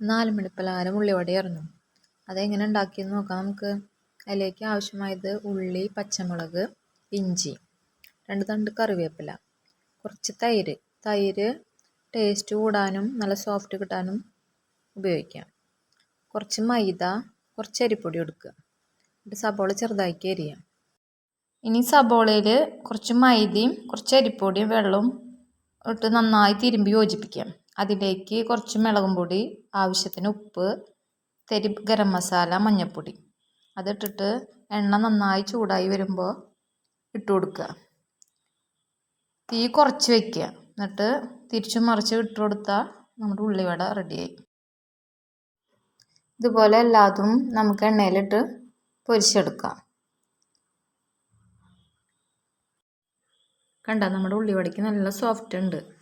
നാല് മണിപ്പലഹാരം ഉള്ളിവടയായിരുന്നു അതെങ്ങനെ ഉണ്ടാക്കിയെന്ന് നോക്കാം നമുക്ക്. അതിലേക്ക് ആവശ്യമായത് ഉള്ളി പച്ചമുളക് ഇഞ്ചി രണ്ട് തണ്ട് കറിവേപ്പില കുറച്ച് തൈര്. തൈര് ടേസ്റ്റ് കൂടാനും നല്ല സോഫ്റ്റ് കിട്ടാനും ഉപയോഗിക്കാം. കുറച്ച് മൈദ കുറച്ച് അരിപ്പൊടി എടുക്കുക എന്നിട്ട് സബോള ചെറുതാക്കി അരിയാം. ഇനി സബോളയിൽ കുറച്ച് മൈദയും കുറച്ച് അരിപ്പൊടിയും വെള്ളവും ഇട്ട് നന്നായി തിരുമ്പി യോജിപ്പിക്കാം. അതിലേക്ക് കുറച്ച് മുളകും പൊടി ആവശ്യത്തിന് ഉപ്പ് തരി ഗരം മസാല മഞ്ഞൾപ്പൊടി. അതിട്ടിട്ട് എണ്ണ നന്നായി ചൂടായി വരുമ്പോൾ ഇട്ട് കൊടുക്കുക. തീ കുറച്ച് വയ്ക്കുക എന്നിട്ട് തിരിച്ചും മറിച്ച് ഇട്ട് കൊടുത്താൽ നമ്മുടെ ഉള്ളിവട റെഡിയായി. ഇതുപോലെ എല്ലാതും നമുക്ക് എണ്ണയിലിട്ട് പൊരിച്ചെടുക്കാം. കണ്ട നമ്മുടെ ഉള്ളിവടയ്ക്ക് നല്ല സോഫ്റ്റ് ഉണ്ട്.